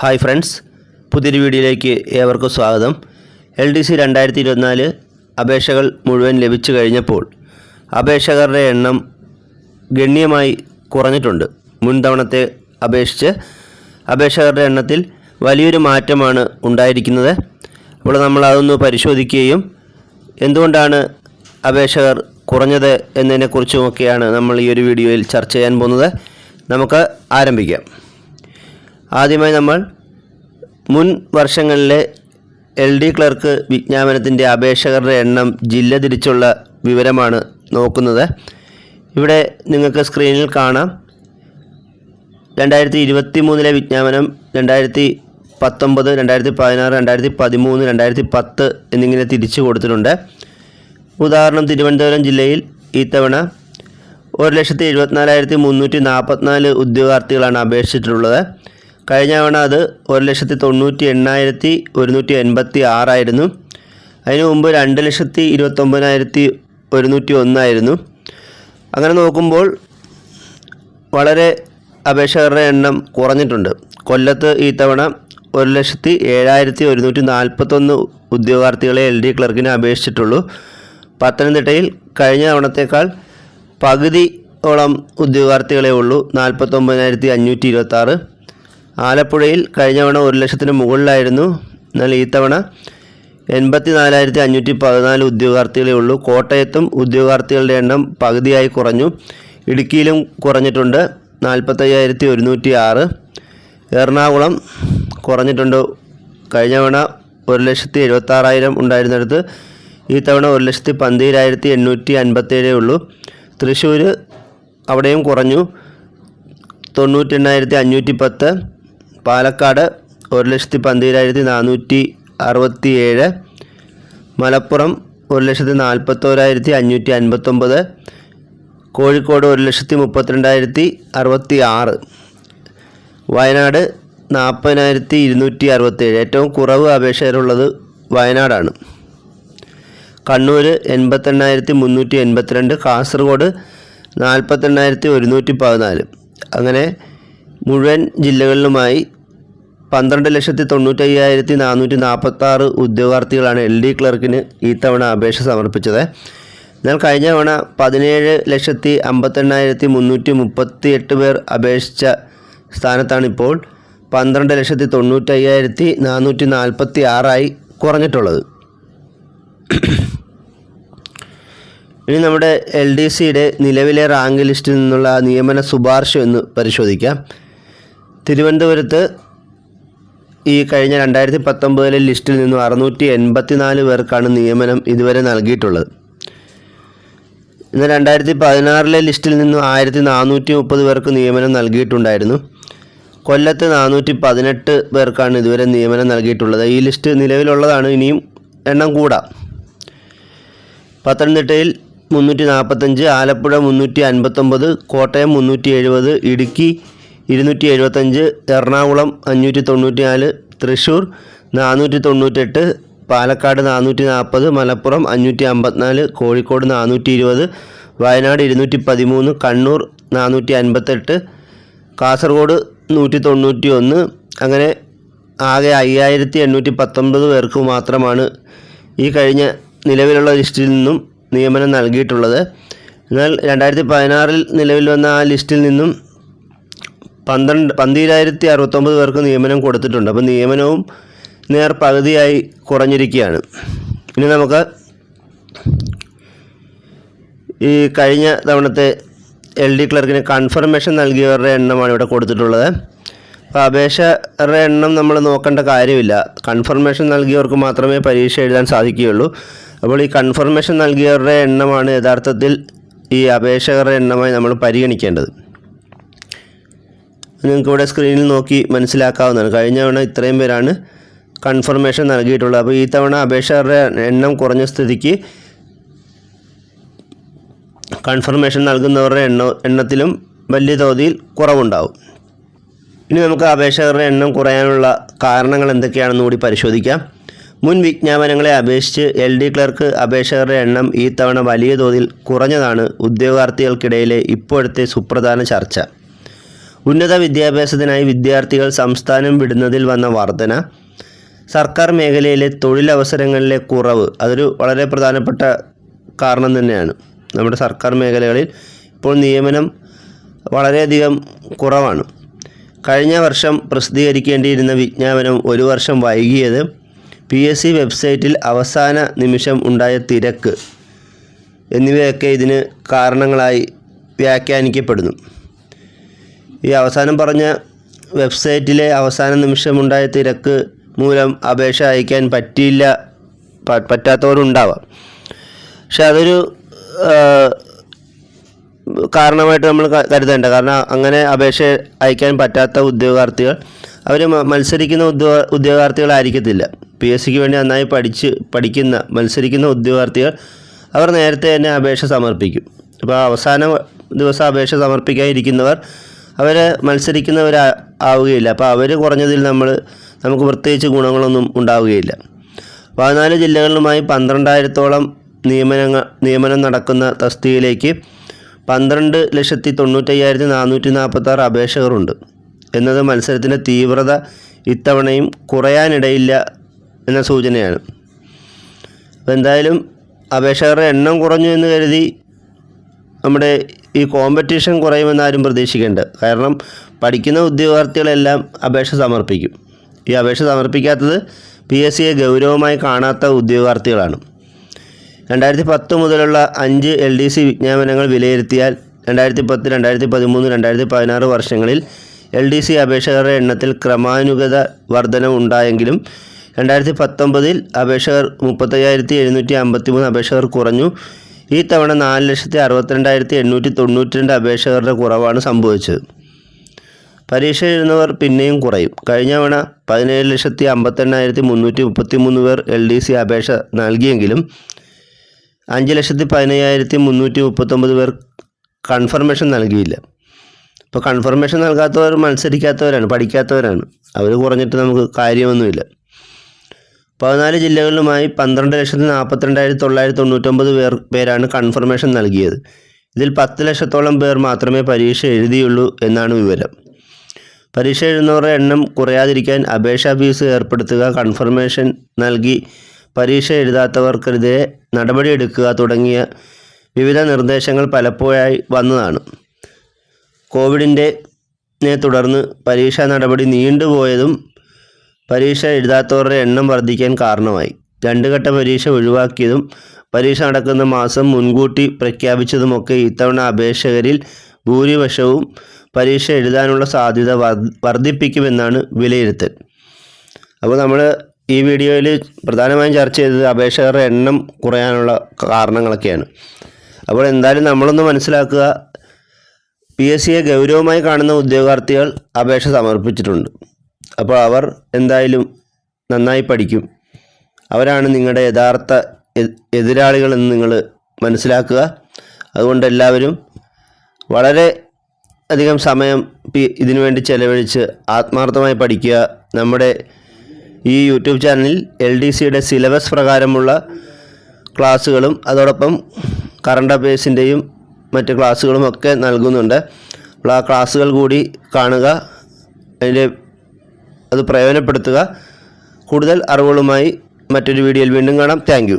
Hi friends പുതിയൊരു വീഡിയോയിലേക്ക് ഏവർക്കും സ്വാഗതം. എൽ ഡി സി രണ്ടായിരത്തി ഇരുപത്തിനാല് അപേക്ഷകൾ മുഴുവൻ ലഭിച്ചു കഴിഞ്ഞപ്പോൾ അപേക്ഷകരുടെ എണ്ണം ഗണ്യമായി കുറഞ്ഞിട്ടുണ്ട്. മുൻതവണത്തെ അപേക്ഷിച്ച് അപേക്ഷകരുടെ എണ്ണത്തിൽ വലിയൊരു മാറ്റമാണ് ഉണ്ടായിരിക്കുന്നത്. അപ്പോൾ നമ്മൾ അതൊന്ന് പരിശോധിക്കുകയും എന്തുകൊണ്ടാണ് അപേക്ഷകർ കുറഞ്ഞത് എന്നതിനെക്കുറിച്ചുമൊക്കെയാണ് നമ്മൾ ഈ ഒരു വീഡിയോയിൽ ചർച്ച ചെയ്യാൻ പോകുന്നത്. നമുക്ക് ആരംഭിക്കാം. ആദ്യമായി നമ്മൾ മുൻ വർഷങ്ങളിലെ എൽ ഡി ക്ലർക്ക് വിജ്ഞാപനത്തിന്റെ അപേക്ഷകരുടെ എണ്ണം ജില്ല തിരിച്ചുള്ള വിവരമാണ് നോക്കുന്നത്. ഇവിടെ നിങ്ങൾക്ക് സ്ക്രീനിൽ കാണാം. രണ്ടായിരത്തി ഇരുപത്തി മൂന്നിലെ വിജ്ഞാപനം രണ്ടായിരത്തി പത്തൊമ്പത് രണ്ടായിരത്തി പതിനാറ് രണ്ടായിരത്തി പതിമൂന്ന് രണ്ടായിരത്തി പത്ത് എന്നിങ്ങനെ തിരിച്ചു കൊടുത്തിട്ടുണ്ട്. ഉദാഹരണം തിരുവനന്തപുരം ജില്ലയിൽ ഇത്തവണ ഒരു ലക്ഷത്തി എഴുപത്തിനാലായിരത്തി മുന്നൂറ്റി നാൽപ്പത്തിനാല് ഉദ്യോഗാർത്ഥികളാണ് അപേക്ഷിച്ചിട്ടുള്ളത്. കഴിഞ്ഞ തവണ അത് ഒരു ലക്ഷത്തി തൊണ്ണൂറ്റി എണ്ണായിരത്തി ഒരുന്നൂറ്റി എൺപത്തി ആറായിരുന്നു. അതിനു മുമ്പ് രണ്ട് ലക്ഷത്തി ഇരുപത്തൊമ്പതിനായിരത്തി ഒരുന്നൂറ്റി ഒന്നായിരുന്നു. അങ്ങനെ നോക്കുമ്പോൾ വളരെ അപേക്ഷകരുടെ എണ്ണം കുറഞ്ഞിട്ടുണ്ട്. കൊല്ലത്ത് ഈ തവണ ഒരു ലക്ഷത്തി ഏഴായിരത്തി ഒരുന്നൂറ്റി നാൽപ്പത്തൊന്ന് ഉദ്യോഗാർത്ഥികളെ എൽ ഡി ക്ലർക്കിന് അപേക്ഷിച്ചിട്ടുള്ളൂ. പത്തനംതിട്ടയിൽ കഴിഞ്ഞ തവണത്തേക്കാൾ പകുതിയോളം ഉദ്യോഗാർത്ഥികളെ ഉള്ളൂ. നാൽപ്പത്തൊമ്പതിനായിരത്തി അഞ്ഞൂറ്റി ഇരുപത്താറ്. ആലപ്പുഴയിൽ കഴിഞ്ഞ തവണ ഒരു ലക്ഷത്തിന് മുകളിലായിരുന്നു. എന്നാൽ ഈ തവണ എൺപത്തി നാലായിരത്തി അഞ്ഞൂറ്റി പതിനാല് ഉദ്യോഗാർത്ഥികളെ ഉള്ളൂ. കോട്ടയത്തും ഉദ്യോഗാർത്ഥികളുടെ എണ്ണം പകുതിയായി കുറഞ്ഞു. ഇടുക്കിയിലും കുറഞ്ഞിട്ടുണ്ട്. നാൽപ്പത്തയ്യായിരത്തി ഒരുന്നൂറ്റി ആറ് എറണാകുളം കുറഞ്ഞിട്ടുണ്ട്. കഴിഞ്ഞ തവണ ഒരു ലക്ഷത്തി എഴുപത്താറായിരം ഉണ്ടായിരുന്നിടത്ത് ഈ തവണ ഒരു ലക്ഷത്തി പന്തീരായിരത്തി എണ്ണൂറ്റി അൻപത്തേഴേ ഉള്ളൂ. തൃശ്ശൂർ അവിടെയും കുറഞ്ഞു. തൊണ്ണൂറ്റി എണ്ണായിരത്തി അഞ്ഞൂറ്റി പത്ത് പാലക്കാട് ഒരു ലക്ഷത്തി പന്തീരായിരത്തി നാനൂറ്റി അറുപത്തി ഏഴ് മലപ്പുറം ഒരു ലക്ഷത്തി നാൽപ്പത്തോരായിരത്തി അഞ്ഞൂറ്റി അൻപത്തൊമ്പത്. കോഴിക്കോട് ഒരു ലക്ഷത്തി മുപ്പത്തിരണ്ടായിരത്തി അറുപത്തി ആറ് വയനാട് നാൽപ്പതിനായിരത്തി ഇരുന്നൂറ്റി അറുപത്തേഴ് ഏറ്റവും കുറവ് അപേക്ഷകരുള്ളത് വയനാടാണ്. കണ്ണൂർ എൺപത്തെണ്ണായിരത്തി മുന്നൂറ്റി എൺപത്തിരണ്ട്. കാസർഗോഡ് നാൽപ്പത്തെണ്ണായിരത്തി ഒരുന്നൂറ്റി പതിനാല്. അങ്ങനെ മുഴുവൻ ജില്ലകളിലുമായി പന്ത്രണ്ട് ലക്ഷത്തി തൊണ്ണൂറ്റയ്യായിരത്തി നാനൂറ്റി നാൽപ്പത്താറ് ഉദ്യോഗാർത്ഥികളാണ് എൽ ഡി ക്ലർക്കിന് ഈ തവണ അപേക്ഷ സമർപ്പിച്ചത്. എന്നാൽ കഴിഞ്ഞ തവണ പതിനേഴ് ലക്ഷത്തി അമ്പത്തെണ്ണായിരത്തി മുന്നൂറ്റി മുപ്പത്തി എട്ട് പേർ അപേക്ഷിച്ച സ്ഥാനത്താണിപ്പോൾ പന്ത്രണ്ട് ലക്ഷത്തി തൊണ്ണൂറ്റയ്യായിരത്തി നാനൂറ്റി നാൽപ്പത്തി ആറായി കുറഞ്ഞിട്ടുള്ളത്. ഇനി നമ്മുടെ എൽ ഡി സിയുടെ നിലവിലെ റാങ്ക് ലിസ്റ്റിൽ നിന്നുള്ള നിയമന ശുപാർശ ഒന്ന് പരിശോധിക്കാം. തിരുവനന്തപുരത്ത് ഈ കഴിഞ്ഞ രണ്ടായിരത്തി പത്തൊമ്പതിലെ ലിസ്റ്റിൽ നിന്നും അറുന്നൂറ്റി എൺപത്തി നാല് പേർക്കാണ് നിയമനം ഇതുവരെ നൽകിയിട്ടുള്ളത്. ഇന്ന് രണ്ടായിരത്തി പതിനാറിലെ ലിസ്റ്റിൽ നിന്നും ആയിരത്തി നാനൂറ്റി മുപ്പത് പേർക്ക് നിയമനം നൽകിയിട്ടുണ്ടായിരുന്നു. കൊല്ലത്ത് നാനൂറ്റി പതിനെട്ട് പേർക്കാണ് ഇതുവരെ നിയമനം നൽകിയിട്ടുള്ളത്. ഈ ലിസ്റ്റ് നിലവിലുള്ളതാണ് ഇനിയും എണ്ണം കൂടാം. പത്തനംതിട്ടയിൽ മുന്നൂറ്റി നാൽപ്പത്തഞ്ച് ആലപ്പുഴ മുന്നൂറ്റി അൻപത്തൊമ്പത് കോട്ടയം മുന്നൂറ്റി എഴുപത് ഇടുക്കി ഇരുന്നൂറ്റി എഴുപത്തഞ്ച് എറണാകുളം അഞ്ഞൂറ്റി തൊണ്ണൂറ്റി നാല് തൃശ്ശൂർ നാനൂറ്റി തൊണ്ണൂറ്റെട്ട് പാലക്കാട് നാനൂറ്റി നാൽപ്പത് മലപ്പുറം അഞ്ഞൂറ്റി അമ്പത്തിനാല് കോഴിക്കോട് നാനൂറ്റി ഇരുപത് വയനാട് ഇരുന്നൂറ്റി പതിമൂന്ന് കണ്ണൂർ നാനൂറ്റി അൻപത്തെട്ട് കാസർഗോഡ് നൂറ്റി തൊണ്ണൂറ്റി ഒന്ന് അങ്ങനെ ആകെ അയ്യായിരത്തി എണ്ണൂറ്റി പത്തൊൻപത് പേർക്ക് മാത്രമാണ് ഈ കഴിഞ്ഞ നിലവിലുള്ള ലിസ്റ്റിൽ നിന്നും നിയമനം നൽകിയിട്ടുള്ളത്. എന്നാൽ രണ്ടായിരത്തി പതിനാറിൽ നിലവിൽ വന്ന ആ ലിസ്റ്റിൽ നിന്നും പന്ത്രണ്ട് പന്തിരായിരത്തി അറുപത്തൊമ്പത് പേർക്ക് നിയമനം കൊടുത്തിട്ടുണ്ട്. അപ്പോൾ നിയമനവും നേർ പകുതിയായി കുറഞ്ഞിരിക്കുകയാണ്. ഇനി നമുക്ക് ഈ കഴിഞ്ഞ തവണത്തെ എൽ ഡി ക്ലർക്കിന് കൺഫർമേഷൻ നൽകിയവരുടെ എണ്ണമാണ് ഇവിടെ കൊടുത്തിട്ടുള്ളത്. അപ്പോൾ അപേക്ഷയുടെ എണ്ണം നമ്മൾ നോക്കേണ്ട കാര്യമില്ല. കൺഫർമേഷൻ നൽകിയവർക്ക് മാത്രമേ പരീക്ഷ എഴുതാൻ സാധിക്കുകയുള്ളൂ. അപ്പോൾ ഈ കൺഫർമേഷൻ നൽകിയവരുടെ എണ്ണമാണ് യഥാർത്ഥത്തിൽ ഈ അപേക്ഷകരുടെ എണ്ണമായി നമ്മൾ പരിഗണിക്കേണ്ടത്. നിങ്ങൾക്ക് ഇവിടെ സ്ക്രീനിൽ നോക്കി മനസ്സിലാക്കാവുന്നതാണ്. കഴിഞ്ഞ തവണ ഇത്രയും പേരാണ് കൺഫർമേഷൻ നൽകിയിട്ടുള്ളത്. അപ്പോൾ ഈ തവണ അപേക്ഷകരുടെ എണ്ണം കുറഞ്ഞ സ്ഥിതിക്ക് കൺഫർമേഷൻ നൽകുന്നവരുടെ എണ്ണ എണ്ണത്തിലും വലിയ തോതിൽ കുറവുണ്ടാവും. ഇനി നമുക്ക് അപേക്ഷകരുടെ എണ്ണം കുറയാനുള്ള കാരണങ്ങൾ എന്തൊക്കെയാണെന്ന് കൂടി പരിശോധിക്കാം. മുൻ വിജ്ഞാപനങ്ങളെ അപേക്ഷിച്ച് എൽ ഡി ക്ലർക്ക് അപേക്ഷകരുടെ എണ്ണം ഈ തവണ വലിയ തോതിൽ കുറഞ്ഞതാണ് ഉദ്യോഗാർത്ഥികൾക്കിടയിലെ ഇപ്പോഴത്തെ സുപ്രധാന ചർച്ച. ഉന്നത വിദ്യാഭ്യാസത്തിനായി വിദ്യാർത്ഥികൾ സംസ്ഥാനം വിടുന്നതിൽ വന്ന വർധന സർക്കാർ മേഖലയിലെ തൊഴിലവസരങ്ങളിലെ കുറവ് അതൊരു വളരെ പ്രധാനപ്പെട്ട കാരണം തന്നെയാണ്. നമ്മുടെ സർക്കാർ മേഖലകളിൽ ഇപ്പോൾ നിയമനം വളരെയധികം കുറവാണ്. കഴിഞ്ഞ വർഷം പ്രസിദ്ധീകരിക്കേണ്ടിയിരുന്ന വിജ്ഞാപനം ഒരു വർഷം വൈകിയത് പി എസ് സി വെബ്സൈറ്റിൽ അവസാന നിമിഷം ഉണ്ടായ തിരക്ക് എന്നിവയൊക്കെ ഇതിന് കാരണങ്ങളായി വ്യാഖ്യാനിക്കപ്പെടുന്നു. ഈ അവസാനം പറഞ്ഞ വെബ്സൈറ്റിലെ അവസാന നിമിഷമുണ്ടായ തിരക്ക് മൂലം അപേക്ഷ അയക്കാൻ പറ്റിയില്ല പറ്റാത്തവരുണ്ടാവാം. പക്ഷെ അതൊരു കാരണമായിട്ട് നമ്മൾ കരുതേണ്ട. കാരണം അങ്ങനെ അപേക്ഷ അയക്കാൻ പറ്റാത്ത ഉദ്യോഗാർത്ഥികൾ അവർ മത്സരിക്കുന്ന ഉദ്യോഗ ഉദ്യോഗാർത്ഥികളായിരിക്കത്തില്ല. പി എസ് സിക്ക് വേണ്ടി നന്നായി പഠിച്ച് പഠിക്കുന്ന മത്സരിക്കുന്ന ഉദ്യോഗാർത്ഥികൾ അവർ നേരത്തെ തന്നെ അപേക്ഷ സമർപ്പിക്കും. അപ്പോൾ അവസാന ദിവസം അപേക്ഷ സമർപ്പിക്കാനിരിക്കുന്നവർ അവർ മത്സരിക്കുന്നവർ ആവുകയില്ല. അപ്പോൾ അവർ കുറഞ്ഞതിൽ നമ്മൾ നമുക്ക് പ്രത്യേകിച്ച് ഗുണങ്ങളൊന്നും ഉണ്ടാവുകയില്ല. പതിനാല് ജില്ലകളിലുമായി പന്ത്രണ്ടായിരത്തോളം നിയമനങ്ങൾ നിയമനം നടക്കുന്ന തസ്തികയിലേക്ക് പന്ത്രണ്ട് ലക്ഷത്തി തൊണ്ണൂറ്റയ്യായിരത്തി നാനൂറ്റി നാൽപ്പത്താറ് അപേക്ഷകരുണ്ട്. എന്നത് മത്സരത്തിന്റെ തീവ്രത ഇത്തവണയും കുറയാനിടയില്ല എന്ന സൂചനയാണ്. അപ്പോൾ എന്തായാലും അപേക്ഷകരുടെ എണ്ണം കുറഞ്ഞു എന്ന് കരുതി നമ്മുടെ ഈ കോമ്പറ്റീഷൻ കുറയുമെന്ന് ആരും പ്രതീക്ഷിക്കേണ്ട. കാരണം പഠിക്കുന്ന ഉദ്യോഗാർത്ഥികളെല്ലാം അപേക്ഷ സമർപ്പിക്കും. ഈ അപേക്ഷ സമർപ്പിക്കാത്തത് പി എസ് സിയെ ഗൗരവമായി കാണാത്ത ഉദ്യോഗാർത്ഥികളാണ്. രണ്ടായിരത്തി പത്ത് മുതലുള്ള അഞ്ച് എൽ ഡി സി വിജ്ഞാപനങ്ങൾ വിലയിരുത്തിയാൽ രണ്ടായിരത്തി പത്ത് രണ്ടായിരത്തി പതിമൂന്ന് രണ്ടായിരത്തി പതിനാറ് വർഷങ്ങളിൽ എൽ ഡി സി അപേക്ഷകരുടെ എണ്ണത്തിൽ ക്രമാനുഗത വർധനം ഉണ്ടായെങ്കിലും രണ്ടായിരത്തി പത്തൊമ്പതിൽ അപേക്ഷകർ മുപ്പത്തയ്യായിരത്തി എഴുന്നൂറ്റി അമ്പത്തി മൂന്ന് അപേക്ഷകർ കുറഞ്ഞു. ഈ തവണ നാല് ലക്ഷത്തി അറുപത്തിരണ്ടായിരത്തി എണ്ണൂറ്റി തൊണ്ണൂറ്റി രണ്ട് അപേക്ഷകരുടെ കുറവാണ് സംഭവിച്ചത്. പരീക്ഷ എഴുതുന്നവർ പിന്നെയും കുറയും. കഴിഞ്ഞ തവണ പതിനേഴ് ലക്ഷത്തി അമ്പത്തെണ്ണായിരത്തി മുന്നൂറ്റി മുപ്പത്തി മൂന്ന് പേർ എൽ ഡി സി അപേക്ഷ നൽകിയെങ്കിലും അഞ്ച് ലക്ഷത്തി പതിനയ്യായിരത്തി മുന്നൂറ്റി മുപ്പത്തൊമ്പത് പേർ കൺഫർമേഷൻ നൽകിയില്ല. ഇപ്പോൾ കൺഫർമേഷൻ നൽകാത്തവർ മത്സരിക്കാത്തവരാണ് പഠിക്കാത്തവരാണ്. അവർ കുറഞ്ഞിട്ട് നമുക്ക് കാര്യമൊന്നുമില്ല. പതിനാല് ജില്ലകളിലുമായി പന്ത്രണ്ട് ലക്ഷത്തി നാൽപ്പത്തിരണ്ടായിരത്തി തൊള്ളായിരത്തി തൊണ്ണൂറ്റൊമ്പത് പേർ പേരാണ് കൺഫർമേഷൻ നൽകിയത്. ഇതിൽ പത്ത് ലക്ഷത്തോളം പേർ മാത്രമേ പരീക്ഷ എഴുതിയുള്ളൂ എന്നാണ് വിവരം. പരീക്ഷ എഴുതുന്നവരുടെ എണ്ണം കുറയാതിരിക്കാൻ അപേക്ഷാ ഫീസ് ഏർപ്പെടുത്തുക കൺഫർമേഷൻ നൽകി പരീക്ഷ എഴുതാത്തവർക്കെതിരെ നടപടിയെടുക്കുക തുടങ്ങിയ വിവിധ നിർദ്ദേശങ്ങൾ പലപ്പോഴായി വന്നതാണ്. കോവിഡിന്റെ തുടർന്ന് പരീക്ഷാ നടപടി നീണ്ടുപോയതും പരീക്ഷ എഴുതാത്തവരുടെ എണ്ണം വർദ്ധിക്കാൻ കാരണമായി. രണ്ടു ഘട്ട പരീക്ഷ ഒഴിവാക്കിയതും പരീക്ഷ നടക്കുന്ന മാസം മുൻകൂട്ടി പ്രഖ്യാപിച്ചതുമൊക്കെ ഇത്തവണ അപേക്ഷകരിൽ ഭൂരിപക്ഷവും പരീക്ഷ എഴുതാനുള്ള സാധ്യത വർദ്ധിപ്പിക്കുമെന്നാണ് വിലയിരുത്തൽ. അപ്പോൾ നമ്മൾ ഈ വീഡിയോയിൽ പ്രധാനമായും ചർച്ച ചെയ്തത് അപേക്ഷകരുടെ എണ്ണം കുറയാനുള്ള കാരണങ്ങളൊക്കെയാണ്. അപ്പോൾ എന്തായാലും നമ്മളൊന്ന് മനസ്സിലാക്കുക പി എസ് സിയെ ഗൗരവമായി കാണുന്ന ഉദ്യോഗാർത്ഥികൾ അപേക്ഷ സമർപ്പിച്ചിട്ടുണ്ട്. അപ്പോൾ അവർ എന്തായാലും നന്നായി പഠിക്കും. അവരാണ് നിങ്ങളുടെ യഥാർത്ഥ എതിരാളികളെന്ന് നിങ്ങൾ മനസ്സിലാക്കുക. അതുകൊണ്ട് എല്ലാവരും വളരെ അധികം സമയം ഇതിനു വേണ്ടി ചെലവഴിച്ച് ആത്മാർത്ഥമായി പഠിക്കുക. നമ്മുടെ ഈ യൂട്യൂബ് ചാനലിൽ എൽ ഡി സിയുടെ സിലബസ് പ്രകാരമുള്ള ക്ലാസ്സുകളും അതോടൊപ്പം കറണ്ട് അഫയേഴ്സിന്റെയും മറ്റ് ക്ലാസ്സുകളും ഒക്കെ നൽകുന്നുണ്ട്. അപ്പോൾ ആ ക്ലാസ്സുകൾ കൂടി കാണുക. അതിന്റെ അത് പ്രയോജനപ്പെടുത്തുക. കൂടുതൽ അറിവുകളുമായി മറ്റൊരു വീഡിയോയിൽ വീണ്ടും കാണാം. താങ്ക്